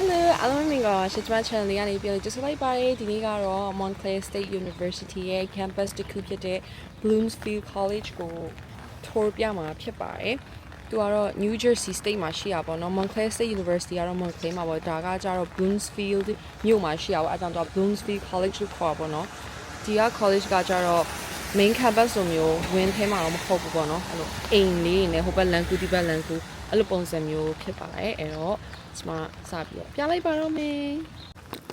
Hello အားလုံးမင်္ဂလာပါရှစ်ကျမ channel လေးကနေပြန်လို့ကြိုဆိုလိုက်ပါတယ်ဒီနေ့ကတော့ Montclair State University ရဲ့ campus တစ်ခုဖြစ်တဲ့ Bloomsfield College ကို tour ပြမှာဖြစ်ပါတယ်သူကတော့ New Jersey State မှာရှိရပါတော့ Montclair State University ကတော့ Montclair မှာပေါ့ဒါကကြတော့ Bloomsfield မြို့မှာရှိရပါအဲဒါကြောင့်တော့ Bloomsfield College လို့ခေါ်ပါတော့ဒီက college ကကြတော့ main campus လိုမျိုးဝင်းထဲမှာတော့မဟုတ်ဘူးပေါ့နော်အဲ့လိုအိမ်လေးနဲ့ဟိုဘက်လန်ကူဒီဘက်လန်ကူအဲ့လိုပုံစံမျိုးဖြစ်ပါတယ်အဲ့တော့ ကျွန်မစပြီးတော့ပြလိုက်ပါတော့မယ်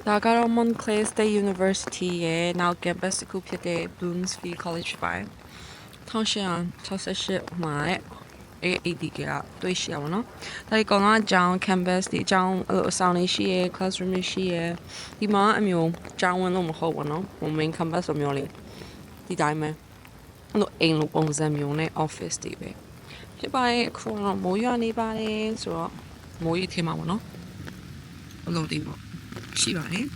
ဒါကတော့ Montclair State University ရဲ့နောက် campus တစ်ခုဖြစ်တဲ့ Bloomsfield College ပါ1868မှာတဲ့အဲ့ AD ကတွေ့ရှိရပါတော့။ဒါဒီကောင်ကအကြောင်း campus ဒီအကြောင်းအဲ့လိုအဆောင်လေးရှိရယ် classroom လေးရှိရယ်ဒီမှာအမျိုးကျောင်းဝင်လို့မဟုတ်ဘူးနော်။ main campus လိုမျိုးလေးဒီတိုင်းပဲအဲ့လိုအိမ်လိုပုံစံမျိုးနဲ့ office တွေပဲဖြစ်ပါရဲ့အခုတော့မိုးရွာနေပါတယ်ဆိုတော့ မိုးရီထင်မှာပေါ့နော်အလုံးတိပေါ့ရှိပါတယ်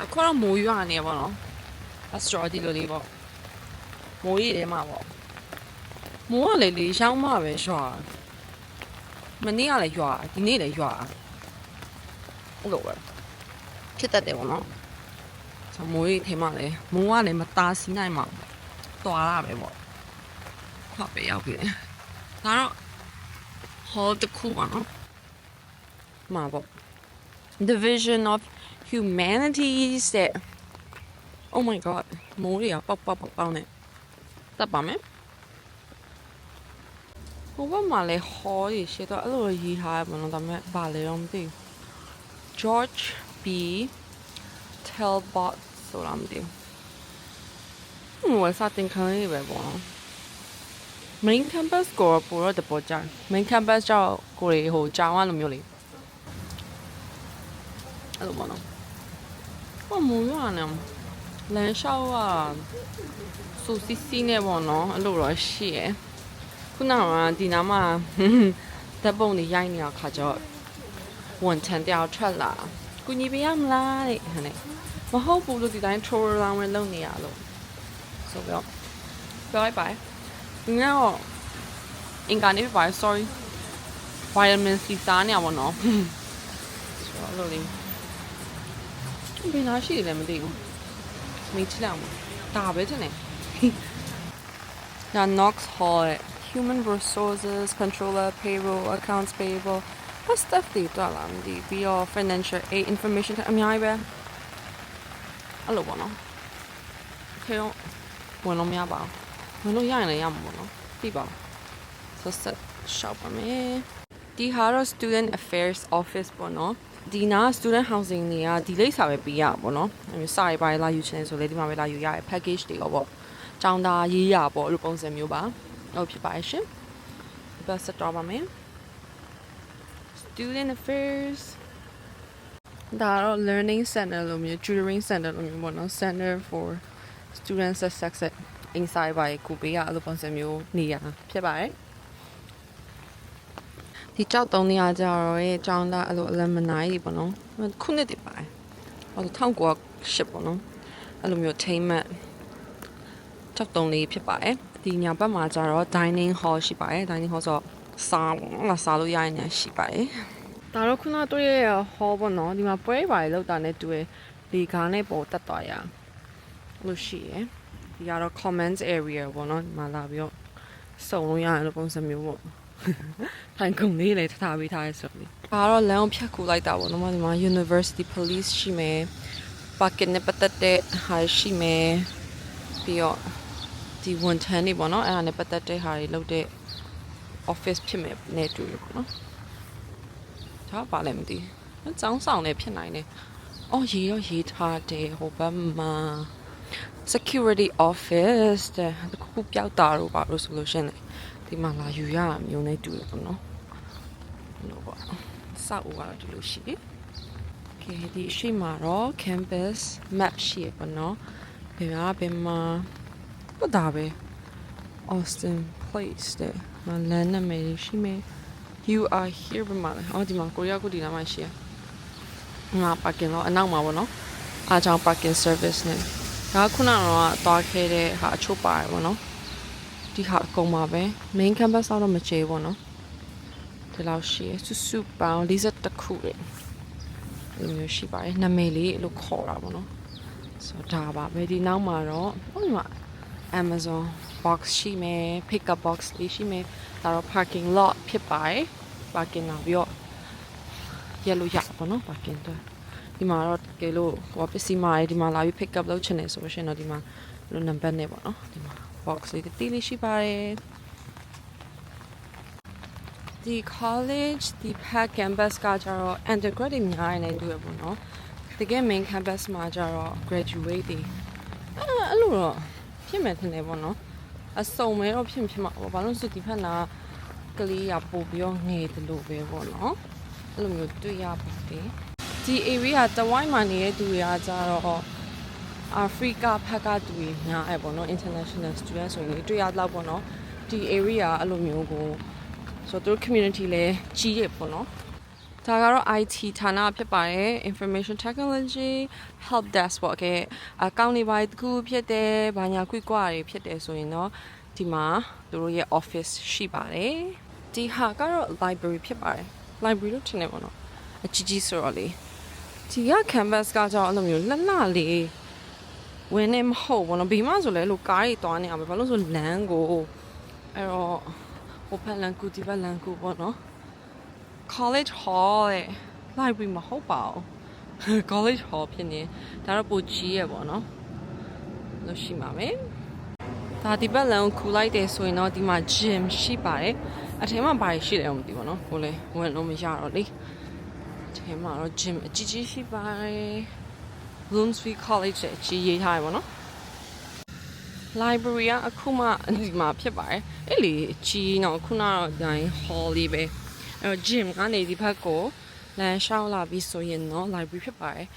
အခုတော့မိုးရွာနေပါတော့အစတော်ဒီလိုလေးပေါ့မိုးရီထဲမှာပေါ့မိုးကလေလေရှောင်းမှပဲရွာမနေ့ကလည်းရွာဒီနေ့လည်းရွာအဲ့လိုပဲဖြစ်တတ်တယ်ပေါ့နော်ဆိုမိုးရိထဲမှာလဲမိုးကလည်းမသားစီးနိုင်မှာတွာရပဲပေါ့ဟုတ်ပဲရောက်ပြီဒါတော့ hall တစ်ခုပါနော်မှာပေါ့ division of humanities တဲ့ oh my god မိုးရိကပေါက်ပေါက်ပေါက်ပေါက်နေတပ်ပါမယ်ဟိုဘက်မှာလဲ hall ကြီးရှိတော့အဲ့လိုရေးထားရပါတော့ဒါပေမဲ့ဘာလဲတော့မသိဘူး George B Talbot ဆိုတာမသိဘူးဟိုစတင်ခံလေးပဲပေါ့ main campus ကိုပိုတော့တပေါ်ကြ main campus ကြောက်ကိုရီဟိုကြောင်ရလိုမျိုးလေးအဲ့လိုပေါ့နော်ဟိုမူရနေလမ်းလျှောက်ကစူစီစီနဲ့ပေါ့နော်အဲ့လိုတော့ရှိရယ်ခုနကဒီနားမှာဓာတ်ပုံတွေရိုက်နေအောင်ခါကြောဝန်ထမ်းတယောက်ထွက်လာကူညီပေးရမလားတဲ့ဟဲ့နဲ့မဟုတ်ဘူးလို့ဒီတိုင်း troll လောင်းဝင်လုပ်နေရလို့ဆိုတော့ပြောလို က်ပါဒီနေ့တော့အင်္ဂါနေပါ sorry vitamin C စားနေရပါတော့ဆိုတော့လို့လေးဘယ်နာရှိတယ်လဲမသိဘူးမေးချလိုက်အောင်ဒါပဲတဲ့နဲ့ဒါ Knox Hall Human Resources Controller Payroll Accounts Payable ဘာ stuff တွေတော့လာမသိပြီးတော့ financial aid information အများကြီးပဲ အဲ့လိုပေါ့နော်ခေတော့ဝင်လို့မရပါဘူး ဝင်လို့ရရင်လည်းရမှာပေါ့နော်သိပါဘူးဆက်ဆက်ရှောက်ပါမယ်ဒီဟာတော့ student affairs office ပေါ့နော်ဒီနာ student housing တွေကဒီလိပ်စာပဲပေးရပါပေါ့နော်အဲမျိုးစာရေးပါလာယူချင်ဆိုလေဒီမှာပဲလာယူရရ package တွေရောပေါ့ចောင်းသားရေးရပေါ့အဲ့လိုပုံစံမျိုးပါဟုတ်ဖြစ်ပါရဲ့ရှင်ဒီဘက်ဆက်တော့ပါမယ် student affairs ဒါတော့ learning center လို့မျိုး tutoring center လို့မျိုးပေါ့နော် center for student success inside ပါကိုပေးရအဲ့လိုပုံစံမျိုးနေရဖြစ်ပါတယ်ဒီကြောက်တုံးနေရကြတော့ရဲ့ចောင်းသားအဲ့လို alumni တွေပေါ့နော်ခုနှစ်တည်းပါတယ်ဟို1908ပေါ့နော်အဲ့လိုမျိုး attainment ကြောက်တုံးလေးဖြစ်ပါတယ်ဒီညာဘက်မှာကျတော့ dining hall ရှိပါတယ် dining hall ဆိုတော့စားပေါ့နော်စားလို့ရရင်ရှိပါတယ်ဒါတော့ခုနတွေ့ရဟောပေါ့နော်ဒီမှာပွဲပါလေလောက်တာနဲ့တွေ့လေကားနဲ့ပေါ်တက်သွားရလို့ရှိရယ် ဒီကတော့ comments area ပေါ့နော်ဒီမှာလာပြီးတော့စုံလို့ရတယ်လို့ပုံစံမျိုးပေါ့ထိုင်ကုန်လေးလည်းထားပေးထားရဆိုပြီးဒါတော့လမ်းဖြတ်ကူလိုက်တာပေါ့နော်ဒီမှာ university police ရှိမယ် parking နဲ့ပတ်သက်တဲ့ဟာရှိမယ်ပြီးတော့ဒီဝန်ထမ်းတွေပေါ့နော်အဲ့ဒါနဲ့ပတ်သက်တဲ့ဟာတွေလုပ်တဲ့ office ဖြစ်မယ်နဲ့တူရပေါ့နော်ဒါပါလည်းမသိဘူး။ចောင်းဆောင်လည်းဖြစ်နိုင်တယ်။အော်ရေးတော့ရေးထားတယ်ဟိုဘက်မှာ security office တဲ့တခုခုပျောက်တာတော့ပါလို့ဆိုလို့ရှရင်လေဒီမှာလာယူရတာမျိုးနဲ့တူတယ်ပေါ့နော်။လို့ပေါ့။စောက်ဦးကတော့ဒီလိုရှိတယ်။ Okay ဒီရှိမှာတော့ campus map ရှိရပေါ့နော်။ဘယ်မှာဘယ်မှာဘာဒါပဲ Austin Place တဲ့မလန်းနာမည်ရှိမယ်။ you are here ဘယ်မှာလဲအော်ဒီမှာကိုရီးယားကိုဒီနားမှာရှိရငါ parking တော့အနောက်မှာပေါ့နော်အားကြောင့် parking service နဲ့ ဒါကခုနကတော့သွားခဲ့တဲ့ဟာအချို့ပါတယ်ပေါ့နော်ဒီဟာအကုန်ပါပဲ main campus တော့မချေဘူးပေါ့နော်ဒီလောက်ရှိရစုစုပေါင်း40ခုတွေဒီလိုမျိုးရှိပါတယ်နာမည်လေးလို့ခေါ်တာပေါ့နော်ဆိုတော့ဒါပါပဲဒီနောက်မှာတော့ဟိုမှာ Amazon box ရှိမယ် pickup box လေးရှိမယ်ဒါတော့ parking lot ဖြစ်ပါတယ် parking လာပြီးတော့ရက်လို့ရပါပေါ့နော် parking တော့ ဒီမှာတော့ကဲလို့ဟိုပစ္စည်းမာရေးဒီမှာလာပြီး pick up လုပ်ချင်တယ်ဆိုလို့ရှိရင်တော့ဒီမှာလို့ number နဲ့ပေါ့နော်ဒီမှာ box လေးတီးလေးရှိပါတယ်ဒီ college ဒီ pack campus ကကြတော့ undergrad တွေများနေတယ်တူရပေါ့နော်တကယ် main campus မှာကြတော့ graduate တွေအဲ့အဲ့လိုတော့ဖြစ်မယ်ထင်တယ်ပေါ့နော်အစုံမဲတော့ဖြစ်မဖြစ်မှာပေါ့ဘာလို့လဲဆိုဒီဖက်နာကလေးရပို့ပြီးတော့ငယ်တယ်လို့ပဲပေါ့နော်အဲ့လိုမျိုးတွေ့ရပါတယ် ဒီ area တဝိုင်းမှာနေတဲ့သူတွေကကြတော့အာဖရိကဖက်ကသူတွေများအဲ့ပေါ့နော် international student ဆိုရင်တွေ့ရတော့ပေါ့နော်ဒီ area အဲ့လိုမျိုးကိုဆိုတော့သူတို့ community လဲကြီးရပေါ့နော်ဒါကတော့ IT ဌာနဖြစ်ပါတယ် information technology help desk ပေါ့ကဲအကောင့်တွေပါတခုဖြစ်တယ်ဘာညာကွိကွာတွေဖြစ်တယ်ဆိုရင်တော့ဒီမှာသူတို့ရဲ့ office ရှိပါတယ်ဒီဟာကတော့ library ဖြစ်ပါတယ် library လို့ထင်တယ်ပေါ့နော်အကြီးကြီးဆိုတော့လေ ဒီက canvas ကကြောင့်အဲ့လိုမျိုးလှလှလေးဝင်းနေမဟုတ်ဘောနော်ဘီမဆိုလဲအဲ့လိုကားတွေတွားနေအောင်ပဲဘာလို့ဆိုလမ်းကိုအဲ့တော့ဟိုဖက်လန်ကူဒီဘက်လန်ကူပေါ့နော် college hall ရဲ့ library မဟုတ်ပါဘူး college hall ဖြစ်နေဒါတော့ပိုကြီးရပေါ့နော်လို့ရှိမှာပဲဒါဒီဘက်လန်ကိုခူလိုက်တယ်ဆိုရင်တော့ဒီမှာ gym ရှိပါတယ်အထင်မှာဘာတွေရှိတယ်မသိဘူးနော်ကိုလည်းဝင်လို့မရတော့လေအ ထင်မှာတော့ gym အကြီးကြီးရှိပါတယ် Bloomsbury College ရဲ့အကြီးရေးထားရပါတော့ library ကအခုမှဒီမှာဖြစ်ပါတယ်အဲ့လေအကြီးတော့ခုနကတော့ဒိုင်း hall လေးပဲအဲ့တော့ gym ကနေဒီဘက်ကိုလမ်းလျှောက်လာပြီးဆိုရင်တော့ library ဖြစ်ပါတယ်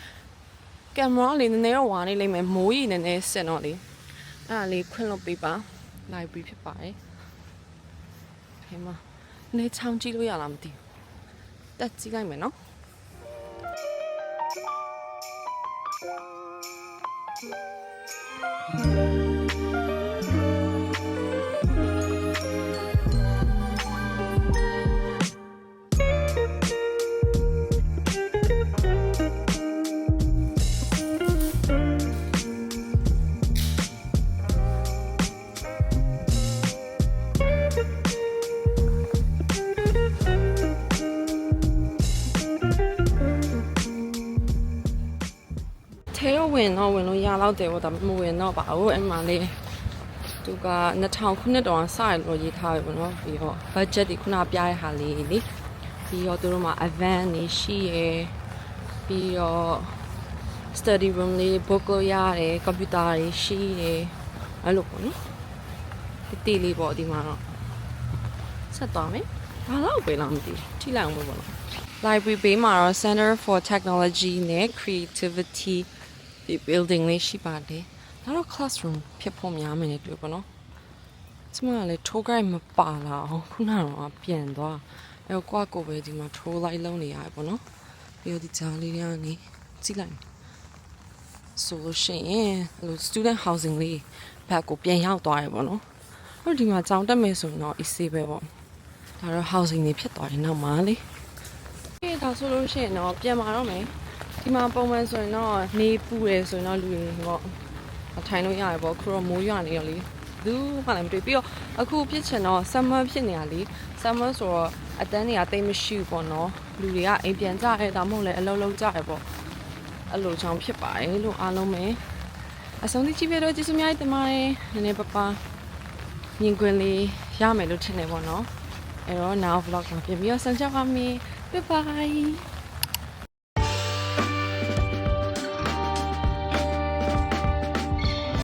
ကင်မရာလေးနည်းနည်းတော့ဝါနေလိမ့်မယ်မိုးကြီးနည်းနည်းစင်တော့လေအဲ့ဒါလေးခွင့်လွှတ်ပေးပါ library ဖြစ်ပါတယ်ဒီမှာနေချောင်းကြည့်လို့ရလားမသိဘူးတက်ကြည့်လိုက်မယ်နော် ထဲ တော့ဝင်တော့ဝင်လို့ရတော့တယ်ပေါ့ဒါပေမဲ့မဝင်တော့ပါဘူးအဲ့မှာလေသူက2000ခုနှစ်တောင်စရလို့ရေးထားပြီပေါ့နော်ပြီးတော့ budget ဒီခုနပြရတဲ့ဟာလေးလေပြီးတော့သူတို့မှာ event နေရှိရယ်ပြီးတော့ study room လေး book လို့ရတယ် computer တွေရှိတယ်အဲ့လိုပေါ့နော်ဒီတီလေးပေါ့ဒီမှာတော့ဆက်သွားမယ်ဘာလို့ပဲလားမသိဘူးထိလိုက်အောင်ပဲပေါ့နော် library ဘေးမှာတော့ Center for Technology နဲ့ Creativity ဒီ building လေးရှိပါတယ်ဒါတော့ classroom ဖြစ်ဖို့များမယ်နဲ့တွေ့ပါတော့ကျမကလည်း tour guide မပါလာအောင်ခုနကတော့ပြန်သွားအဲတော့ကိုယ့်ကိုယ်ပဲဒီမှာ tour light လုံးနေရတယ်ပေါ့နော်ပြီးတော့ဒီကြားလေးတွေကနေကြည့်လိုက်ဆိုလို့ရှိရင်အဲ့လို student housing လေးဘက်ကိုပြန်ရောက်သွားရပေါ့နော်အဲ့တော့ဒီမှာကြောင်တက်မယ်ဆိုရင်တော့ easy ပဲပေါ့ဒါတော့ housing တွေဖြစ်သွားတယ်နောက်မှလေအေးဒါဆိုလို့ရှိရင်တော့ပြန်มาတော့မယ် ဒီမှာပုံမှန်ဆိုရင်တော့နေပူတယ်ဆိုရင်တော့လူတွေတော့ထိုင်လို့ရတယ်ပေါ့ခုတော့မိုးရွာနေတော့လေဘူးမှလည်းမတွေ့ပြီးတော့အခုဖြစ်ချင်တော့ summer ဖြစ်နေရလေ summer ဆိုတော့အတန်းတွေကတိတ်မရှိဘူးပေါ့နော်လူတွေကအိမ်ပြန်ကြရဲဒါမှမဟုတ်လည်းအလုပ်လုပ်ကြရဲပေါ့အဲ့လိုကြောင့်ဖြစ်ပါတယ်လို့အားလုံးပဲအဆုံးထိကြည့်ပြတော့ကျေးဇူးများတင်ပါတယ်နည်းနည်းပါးပါမြင်ကွင်းလေးရမယ်လို့ထင်တယ်ပေါ့နော်အဲ့တော့ now vlog မှာပြန်ပြီးတော့ဆင်ကြပါမယ် Bye bye.